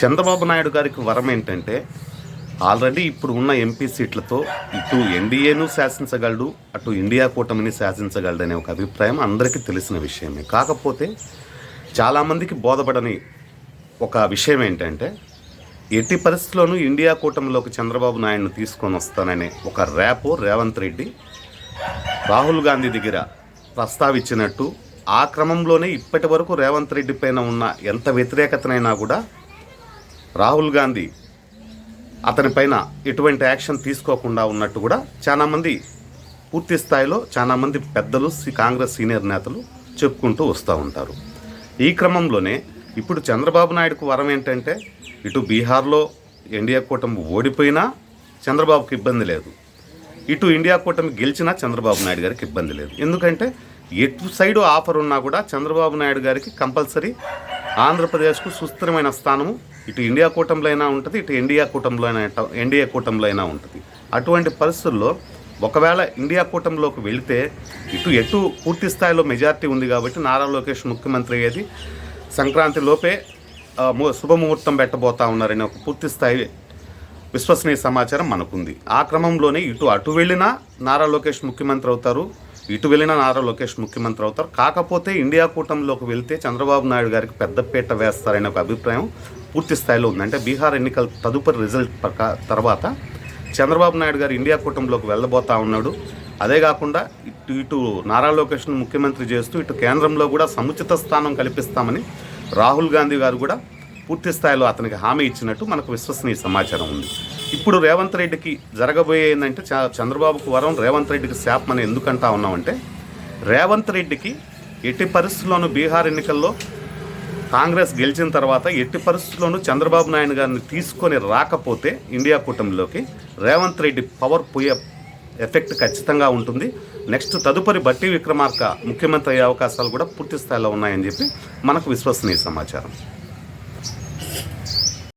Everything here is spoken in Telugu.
చంద్రబాబు నాయుడు గారికి వరం ఏంటంటే ఆల్రెడీ ఇప్పుడు ఉన్న ఎంపీ సీట్లతో ఇటు ఎన్డీఏను శాసించగలడు అటు ఇండియా కూటమిని శాసించగలడు అనే ఒక అభిప్రాయం అందరికీ తెలిసిన విషయమే. కాకపోతే చాలామందికి బోధపడని ఒక విషయం ఏంటంటే ఎట్టి పరిస్థితుల్లోనూ ఇండియా కూటమిలోకి చంద్రబాబు నాయుడును తీసుకొని వస్తాననే ఒక ర్యాపో రేవంత్ రెడ్డి రాహుల్ గాంధీ దగ్గర ప్రస్తావించినట్టు ఆ క్రమంలోనే ఇప్పటి వరకు రేవంత్ రెడ్డి పైన ఉన్న ఎంత వ్యతిరేకతనైనా కూడా రాహుల్ గాంధీ అతని పైన ఎటువంటి యాక్షన్ తీసుకోకుండా ఉన్నట్టు కూడా చాలామంది పూర్తి స్థాయిలో చాలామంది పెద్దలు కాంగ్రెస్ సీనియర్ నేతలు చెప్పుకుంటూ వస్తూ ఉంటారు. ఈ క్రమంలోనే ఇప్పుడు చంద్రబాబు నాయుడుకు వరం ఏంటంటే ఇటు బీహార్లో ఎన్డీఏ కూటమి ఓడిపోయినా చంద్రబాబుకి ఇబ్బంది లేదు. ఇటు ఇండియా కూటమి గెలిచినా చంద్రబాబు నాయుడు గారికి ఇబ్బంది లేదు. ఎందుకంటే ఎటు సైడు ఆఫర్ ఉన్నా కూడా చంద్రబాబు నాయుడు గారికి కంపల్సరీ ఆంధ్రప్రదేశ్కు సుస్థిరమైన స్థానము ఇటు ఇండియా కూటమిలో అయినా ఉంటుంది ఇటు ఇండియా కూటమిలో అయినా ఎన్డీఏ కూటమిలో అయినా ఉంటుంది. అటువంటి పరిస్థితుల్లో ఒకవేళ ఇండియా కూటమిలోకి వెళితే ఇటు ఎటు పూర్తి స్థాయిలో మెజార్టీ ఉంది కాబట్టి నారా లోకేష్ ముఖ్యమంత్రి అయ్యేది సంక్రాంతి లోపే శుభముహూర్తం పెట్టబోతా ఉన్నారనే ఒక పూర్తి స్థాయి విశ్వసనీయ సమాచారం మనకుంది. ఆ క్రమంలోనే ఇటు అటు వెళ్ళినా నారా లోకేష్ ముఖ్యమంత్రి అవుతారు ఇటు వెళ్ళిన నారా లోకేష్ ముఖ్యమంత్రి అవుతారు. కాకపోతే ఇండియా కూటమిలోకి వెళ్తే చంద్రబాబు నాయుడు గారికి పెద్దపీట వేస్తారనే ఒక అభిప్రాయం పూర్తి స్థాయిలో ఉంది. అంటే బీహార్ ఎన్నికల తదుపరి రిజల్ట్ ప్రకా తర్వాత చంద్రబాబు నాయుడు గారు ఇండియా కూటమిలోకి వెళ్ళబోతా ఉన్నాడు. అదే కాకుండా ఇటు ఇటు నారా లోకేష్ను ముఖ్యమంత్రి చేస్తూ ఇటు కేంద్రంలో కూడా సముచిత స్థానం కల్పిస్తామని రాహుల్ గాంధీ గారు కూడా పూర్తి స్థాయిలో అతనికి హామీ ఇచ్చినట్టు మనకు విశ్వసనీయ సమాచారం ఉంది. ఇప్పుడు రేవంత్ రెడ్డికి జరగబోయే ఏంటంటే చంద్రబాబుకు వరం రేవంత్ రెడ్డికి శాపం అని ఎందుకంటా ఉన్నామంటే రేవంత్ రెడ్డికి ఎట్టి పరిస్థితుల్లోనూ బీహార్ ఎన్నికల్లో కాంగ్రెస్ గెలిచిన తర్వాత ఎట్టి పరిస్థితుల్లోనూ చంద్రబాబు నాయుడు గారిని తీసుకొని రాకపోతే ఇండియా కూటమిలోకి రేవంత్ రెడ్డి పవర్ పోయే ఎఫెక్ట్ ఖచ్చితంగా ఉంటుంది. నెక్స్ట్ తదుపరి బట్టి విక్రమార్క ముఖ్యమంత్రి అయ్యే అవకాశాలు కూడా పూర్తి స్థాయిలో ఉన్నాయని చెప్పి మనకు విశ్వసనీయ సమాచారం.